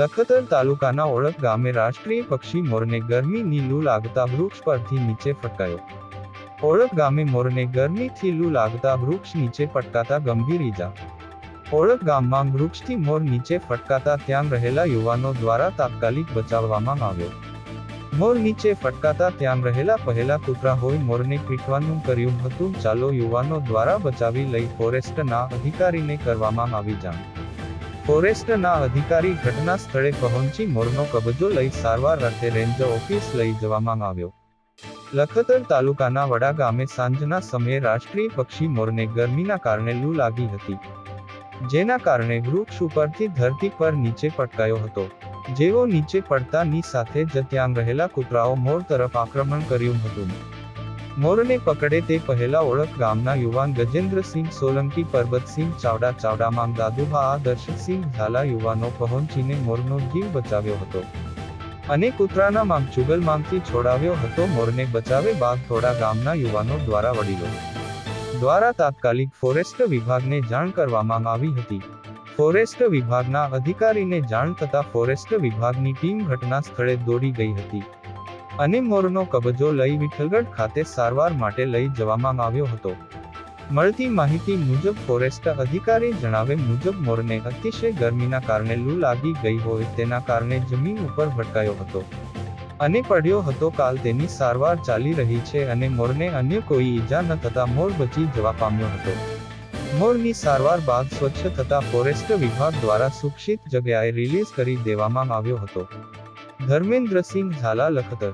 લખતર તાલુકાના ઓળખ ગામે રાષ્ટ્રીય પક્ષી મોરને ગરમીની લૂ લાગતા વૃક્ષ પરથી નીચે ફટકાયો. ઓળખ ગામે મોરને ગરમીથી લૂ લાગતા વૃક્ષ નીચે ફટકાતા ગંભીર ઈજા. ઓળખ ગામમાં વૃક્ષથી મોર નીચે ફટકાતા ત્યાં રહેલા યુવાનો દ્વારા તાત્કાલિક બચાવવામાં આવ્યો. મોર નીચે ફટકાતા ત્યાં રહેલા પહેલા કૂતરા હોય મોરને પીટવાનું કર્યું હતું, ચાલો યુવાનો દ્વારા બચાવી લઈ ફોરેસ્ટના અધિકારીને કરવામાં આવી જાણ. ફોરેસ્ટના અધિકારી ઘટના સ્થળે પહોંચી મોરનો કબજો લઈ સારવાર અર્થે રેન્જ ઓફિસ લઈ જવામાં આવ્યો. લખતર તાલુકાના વડા ગામે સાંજના સમયે રાષ્ટ્રીય પક્ષી મોરને ગરમીના કારણે લૂ લાગી હતી. જેના કારણે વૃક્ષ ઉપરથી ધરતી પર નીચે પટકાયો હતો. જેવો નીચે પડતાની સાથે જ ત્યાં રહેલા કૂતરાઓ મોર તરફ આક્રમણ કર્યું હતું. મોરને પકડે તે પહેલા ઓળખ ગામના યુવાન ગજેન્દ્રસિંહ સોલંકી, પરબતસિંહ ચાવડા, ચાવડામાં દાદુભા આદર્શસિંહ ઝાલા યુવાનો પહોંચીને મોરનો જીવ બચાવ્યો હતો. અને કૂતરાના માંગ ચુગલ માંગથી છોડાવ્યો હતો. મોરને બચાવે બાદ થોડા ગામના યુવાનો દ્વારા વડીલો દ્વારા તાત્કાલિક ફોરેસ્ટ વિભાગને જાણ કરવામાં આવી હતી. ફોરેસ્ટ વિભાગના અધિકારીને જાણ થતા ફોરેસ્ટ વિભાગની ટીમ ઘટના સ્થળે દોડી ગઈ હતી. અને મોરનો કબજો લઈ વિઠ્ઠલગઢ ખાતે સારવાર માટે લઈ જવામાં આવ્યો હતો. મળતી માહિતી મુજબ ફોરેસ્ટ અધિકારી જણાવે મુજબ મોરને અતિશય ગરમીના કારણે લૂ લાગી ગઈ હોય તેના કારણે જમીન ઉપર ભટકાયો હતો. અને પડ્યો હતો કાલ તેની સારવાર ચાલી રહી છે અને મોરને અન્ય કોઈ ઈજા ન થતા મોર બચી જવા પામ્યો હતો. મોરની સારવાર બાદ સ્વચ્છ થતા ફોરેસ્ટ વિભાગ દ્વારા સુરક્ષિત જગ્યાએ રિલીઝ કરી દેવામાં આવ્યો હતો. ધર્મેન્દ્રસિંહ ઝાલા લખતર